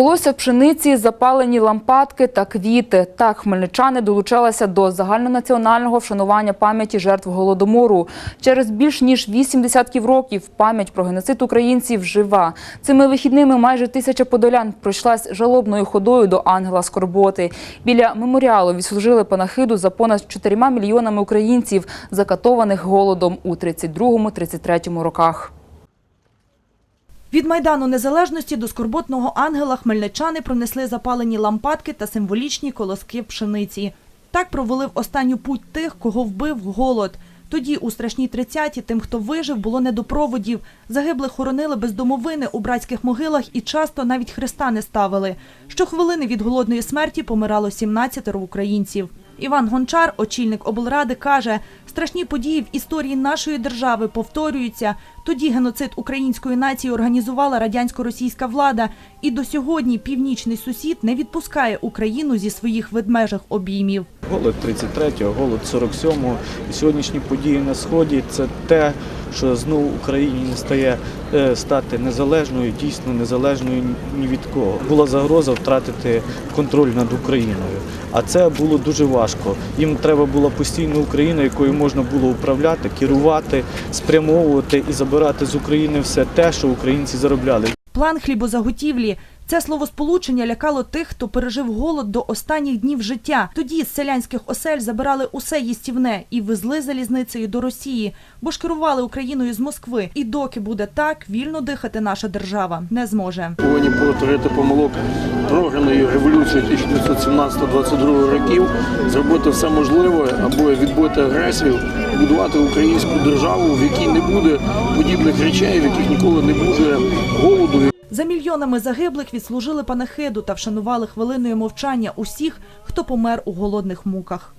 Колося пшениці, запалені лампадки та квіти. Так хмельничани долучилися до загальнонаціонального вшанування пам'яті жертв голодомору. Через більш ніж вісім десятків років пам'ять про геноцид українців жива. Цими вихідними майже тисяча подолян пройшлась жалобною ходою до ангела Скорботи. Біля меморіалу відслужили панахиду за понад 4 мільйонами українців, закатованих голодом у 32-33 роках. Від Майдану Незалежності до скорботного ангела хмельничани пронесли запалені лампадки та символічні колоски пшениці. Так провели в останню путь тих, кого вбив голод. Тоді, у страшній тридцяті, тим, хто вижив, було не до проводів. Загиблих хоронили без домовини у братських могилах і часто навіть хреста не ставили. Щохвилини від голодної смерті помирало 17 українців. Іван Гончар, очільник облради, каже, страшні події в історії нашої держави повторюються. Тоді геноцид української нації організувала радянсько-російська влада, і до сьогодні північний сусід не відпускає Україну зі своїх ведмежих обіймів. Голод 33-го, голод 47-го. І сьогоднішні події на Сході це те, що знову Україні не стає е, стати незалежною, дійсно незалежною ні від кого. Була загроза втратити контроль над Україною. А це було дуже важко. Їм треба була постійна Україна, якою можна було управляти, керувати, спрямовувати і забирати з України все те, що українці заробляли. План хлібозаготівлі. Це словосполучення лякало тих, хто пережив голод до останніх днів життя. Тоді з селянських осель забирали усе їстівне і везли залізницею до Росії, бо ж керували Україною з Москви. І доки буде так, вільно дихати наша держава не зможе. повинні повторити помилок програної революції 1917-22 років, зробити все можливе, аби відбити агресію, будувати українську державу, в якій не буде подібних речей, в яких ніколи не буде голоду. За мільйонами загиблих відслужили панахиду та вшанували хвилиною мовчання усіх, хто помер у голодних муках.